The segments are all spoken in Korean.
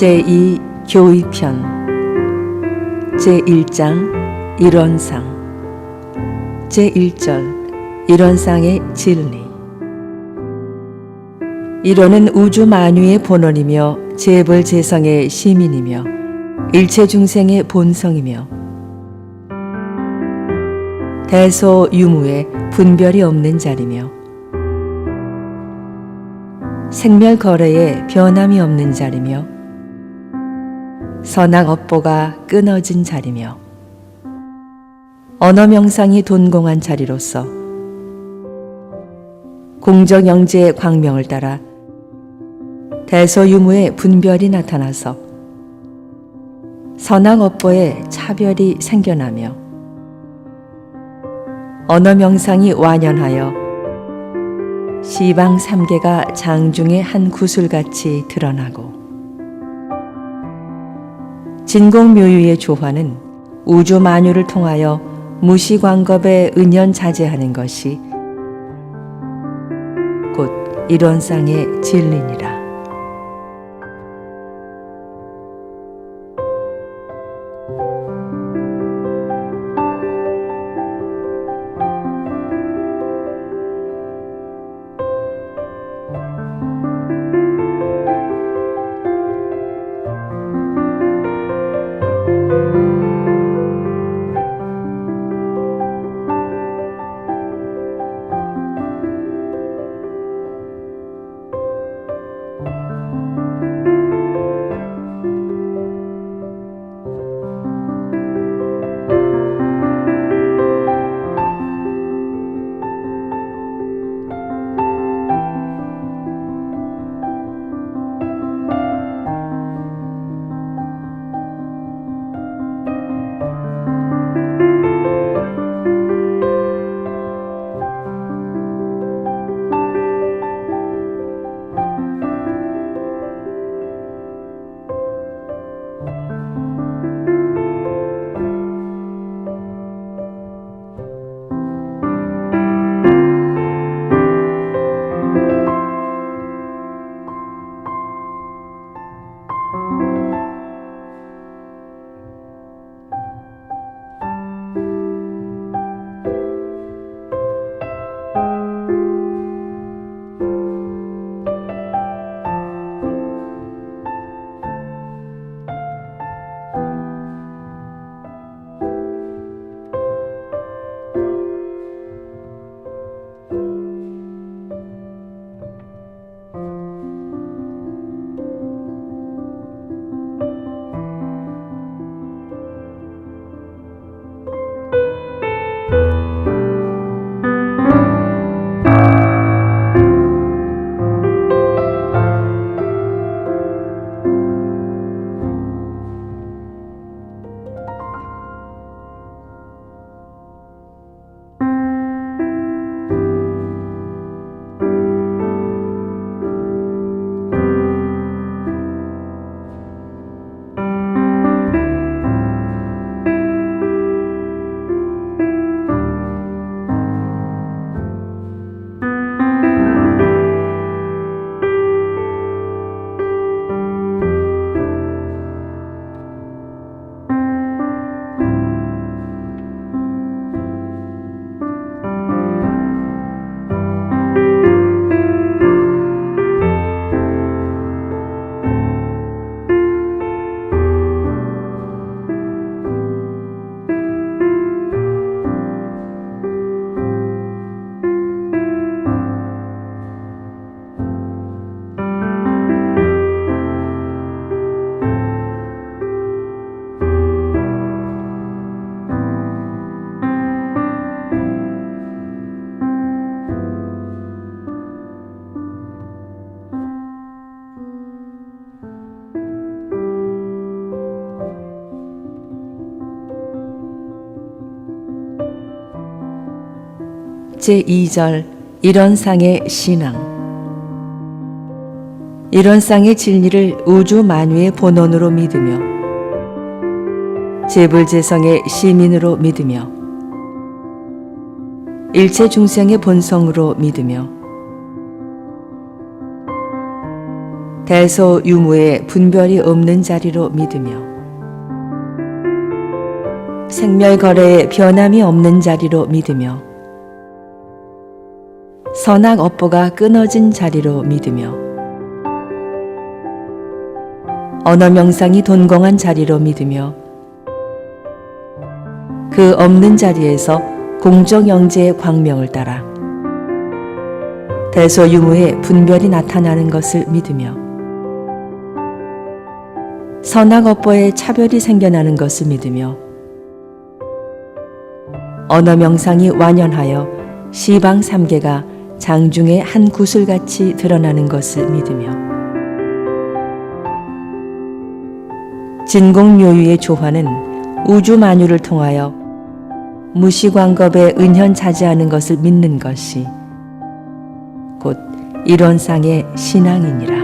제2 교의편 제1장 일원상 제1절 일원상의 진리. 일원은 우주 만유의 본원이며 재벌 재성의 시민이며 일체 중생의 본성이며 대소 유무의 분별이 없는 자리며 생멸 거래에 변함이 없는 자리며 선악 업보가 끊어진 자리며 언어 명상이 돈공한 자리로서 공정 영재의 광명을 따라 대소유무의 분별이 나타나서 선악 업보에 차별이 생겨나며 언어 명상이 완연하여 시방 삼계가 장중의 한 구슬같이 드러나고 진공묘유의 조화는 우주 만유를 통하여 무시광겁에 은연자재하는 것이 곧 일원상의 진리니라. 제2절 일원상의 신앙. 일원상의 진리를 우주 만유의 본원으로 믿으며 재불재성의 시민으로 믿으며 일체 중생의 본성으로 믿으며 대소 유무의 분별이 없는 자리로 믿으며 생멸거래에 변함이 없는 자리로 믿으며 선악 업보가 끊어진 자리로 믿으며 언어 명상이 돈공한 자리로 믿으며 그 없는 자리에서 공적 영재의 광명을 따라 대소유무의 분별이 나타나는 것을 믿으며 선악 업보의 차별이 생겨나는 것을 믿으며 언어 명상이 완연하여 시방 삼계가 장중의 한 구슬같이 드러나는 것을 믿으며 진공묘유의 조화는 우주 만유를 통하여 무시광겁에 은현 차지하는 것을 믿는 것이 곧 일원상의 신앙이니라.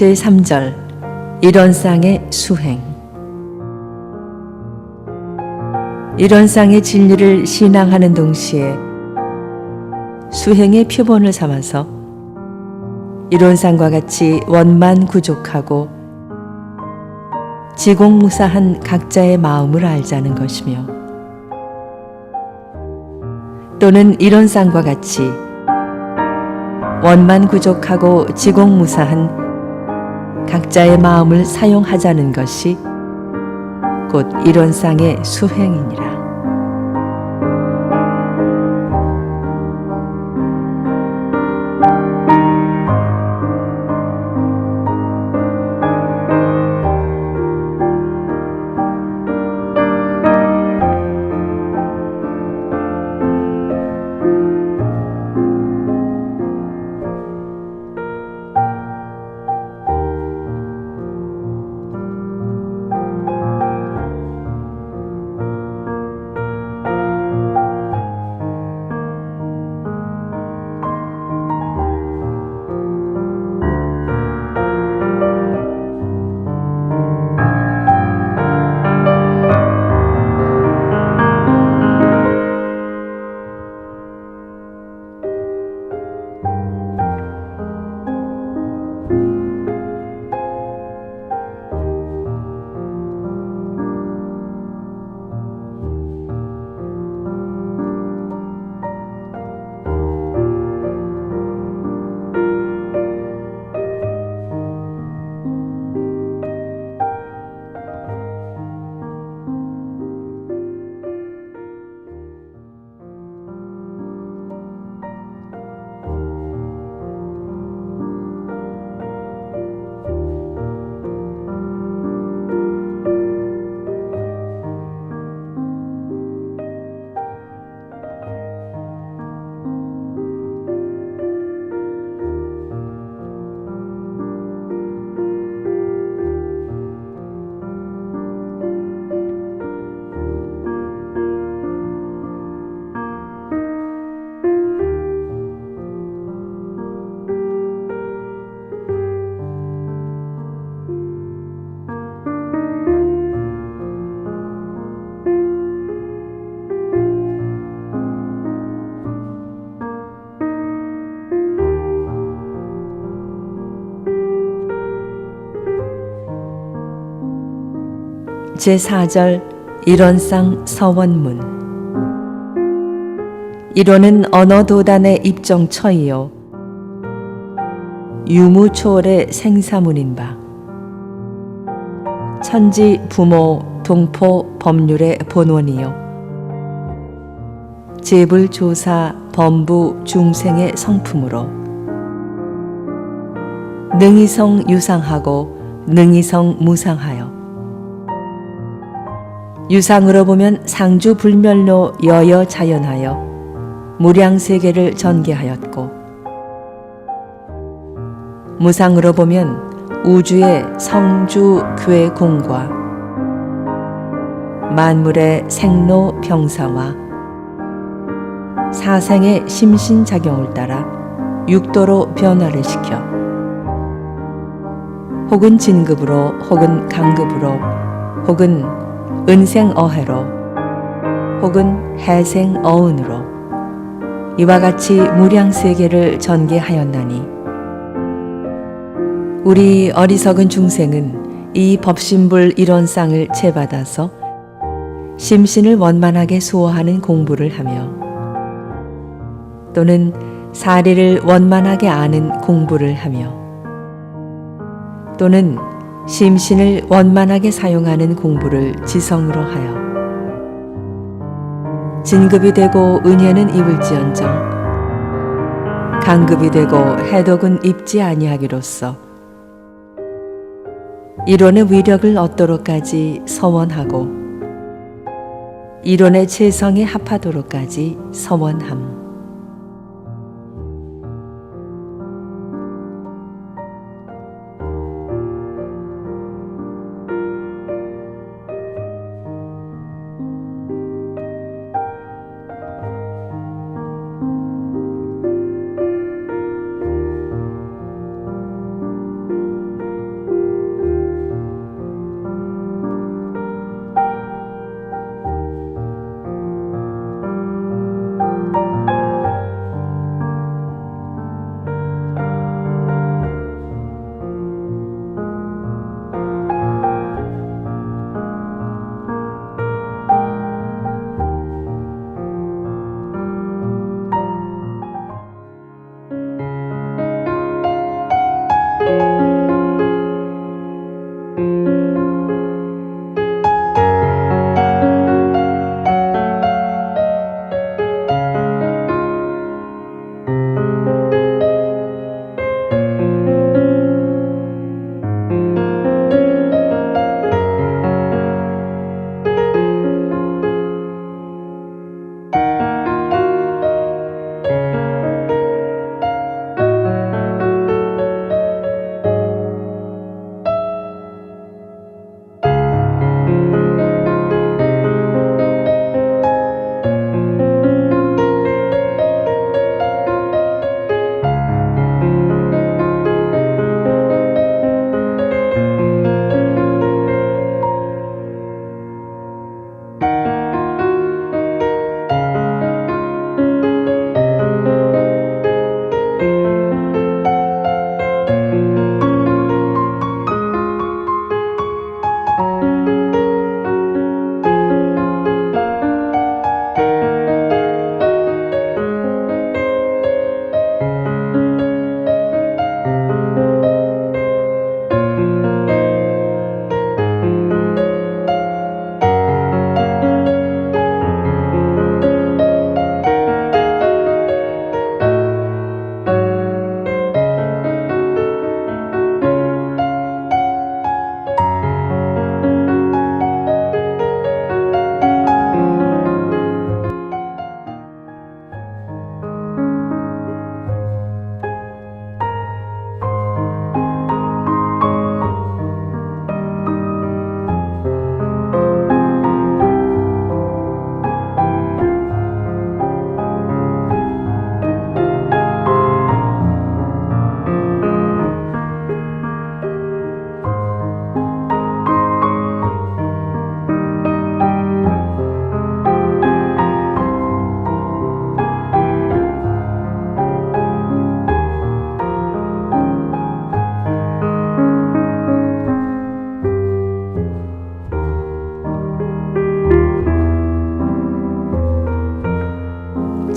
제3절 일원상의 수행. 일원상의 진리를 신앙하는 동시에 수행의 표본을 삼아서 일원상과 같이 원만 구족하고 지공무사한 각자의 마음을 알자는 것이며 또는 일원상과 같이 원만 구족하고 지공무사한 각자의 마음을 사용하자는 것이 곧 일원상의 수행이니라. 제4절 일원상 서원문. 이론은 언어도단의 입정처이요. 유무초월의 생사문인 바. 천지 부모 동포 법률의 본원이요. 제불조사 범부 중생의 성품으로. 능이성 유상하고 능이성 무상하여 유상으로 보면 상주 불멸로 여여 자연하여 무량 세계를 전개하였고 무상으로 보면 우주의 성주 교회 공과 만물의 생로 병사와 사생의 심신작용을 따라 육도로 변화를 시켜 혹은 진급으로 혹은 강급으로 혹은 은생어해로 혹은 해생어은으로 이와 같이 무량세계를 전개하였나니 우리 어리석은 중생은 이 법신불 일원상을 채받아서 심신을 원만하게 수호하는 공부를 하며 또는 사리를 원만하게 아는 공부를 하며 또는 심신을 원만하게 사용하는 공부를 지성으로 하여 진급이 되고 은혜는 입을지언정 강급이 되고 해독은 입지 아니하기로써 이론의 위력을 얻도록까지 서원하고 이론의 재성에 합하도록까지 서원함.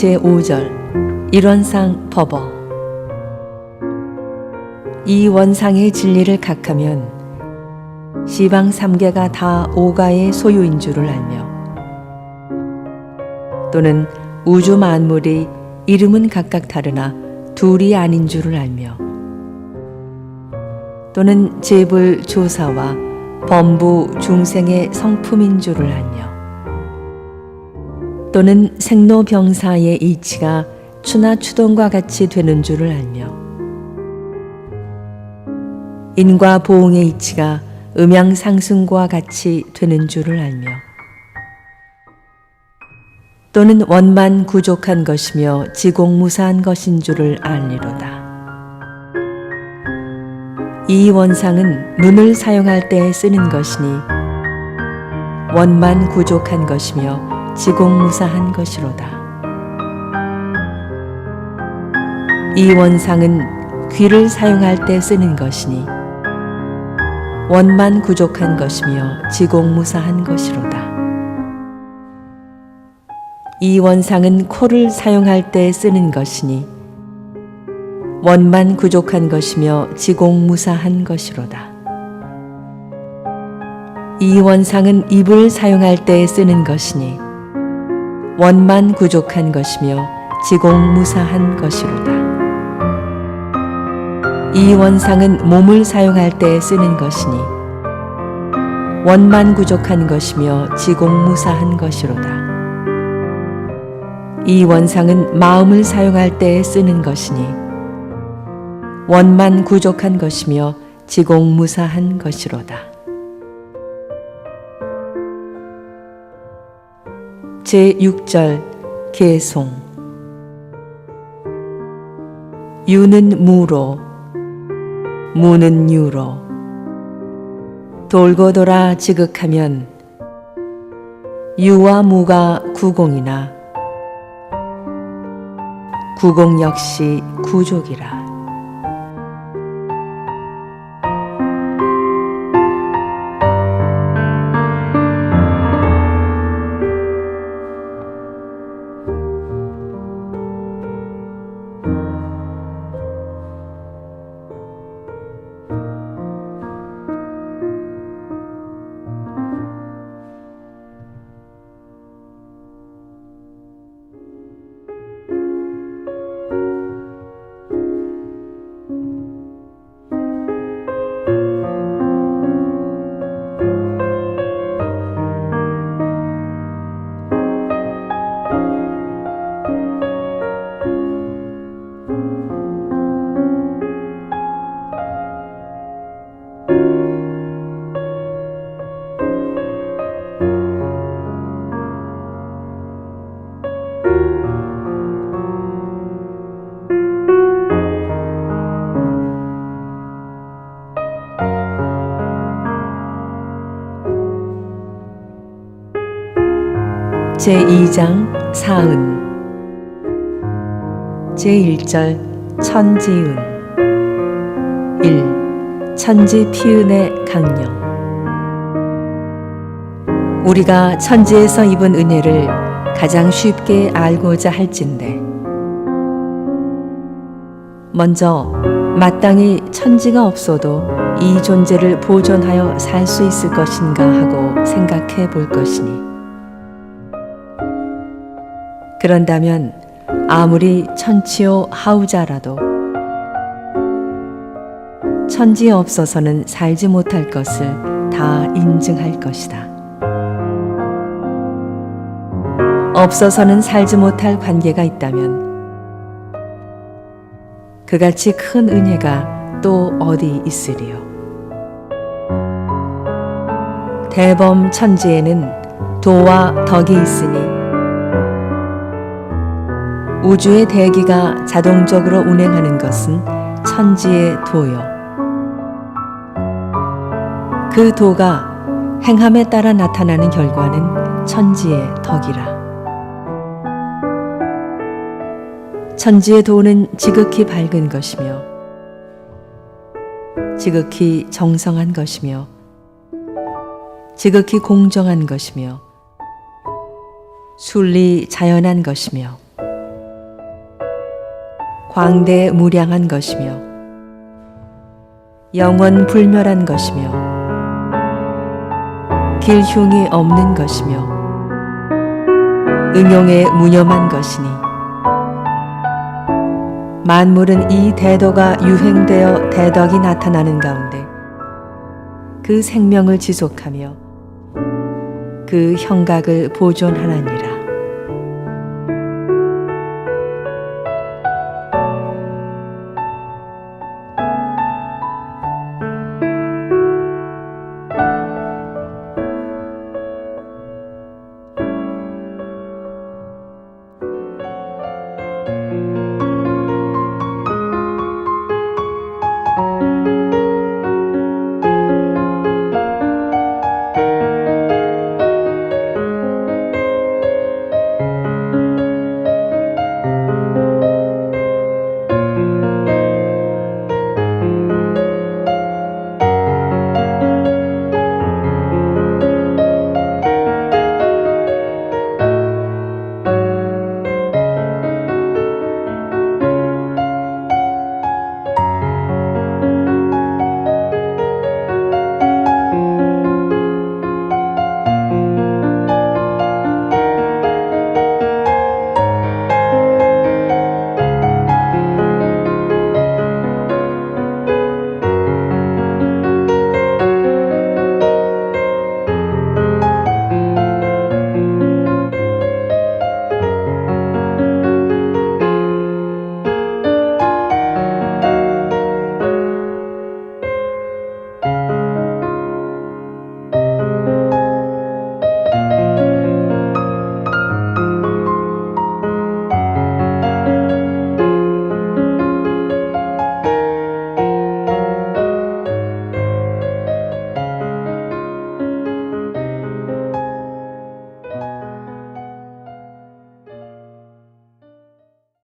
제5절 일원상 법어. 이 원상의 진리를 각하면 시방 삼계가 다 오가의 소유인 줄을 알며 또는 우주 만물이 이름은 각각 다르나 둘이 아닌 줄을 알며 또는 재불 조사와 범부 중생의 성품인 줄을 알며 또는 생로병사의 이치가 추나 추동과 같이 되는 줄을 알며 인과 보응의 이치가 음양 상승과 같이 되는 줄을 알며 또는 원만 구족한 것이며 지공무사한 것인 줄을 알리로다. 이 원상은 눈을 사용할 때 쓰는 것이니 원만 구족한 것이며 지공무사한 것이로다. 이 원상은 귀를 사용할 때 쓰는 것이니 원만 구족한 것이며 지공무사한 것이로다. 이 원상은 코를 사용할 때 쓰는 것이니 원만 구족한 것이며 지공무사한 것이로다. 이 원상은 입을 사용할 때 쓰는 것이니 원만 구족한 것이며 지공무사한 것이로다. 이 원상은 몸을 사용할 때 쓰는 것이니 원만 구족한 것이며 지공무사한 것이로다. 이 원상은 마음을 사용할 때 쓰는 것이니 원만 구족한 것이며 지공무사한 것이로다. 제6절 개송. 유는 무로 무는 유로. 돌고 돌아 지극하면 유와 무가 구공이나. 구공 역시 구족이라. 제2장 사은 제1절 천지은 1. 천지 피은의 강령 우리가 천지에서 입은 은혜를 가장 쉽게 알고자 할진대 먼저 마땅히 천지가 없어도 이 존재를 보존하여 살 수 있을 것인가 하고 생각해 볼 것이니 그런다면 아무리 천치요 하우자라도 천지에 없어서는 살지 못할 것을 다 인증할 것이다. 없어서는 살지 못할 관계가 있다면 그같이 큰 은혜가 또 어디 있으리요. 대범 천지에는 도와 덕이 있으니 우주의 대기가 자동적으로 운행하는 것은 천지의 도요. 그 도가 행함에 따라 나타나는 결과는 천지의 덕이라. 천지의 도는 지극히 밝은 것이며, 지극히 정성한 것이며, 지극히 공정한 것이며, 순리 자연한 것이며, 광대 무량한 것이며 영원 불멸한 것이며 길흉이 없는 것이며 응용에 무념한 것이니 만물은 이 대도가 유행되어 대덕이 나타나는 가운데 그 생명을 지속하며 그 형각을 보존하나니라.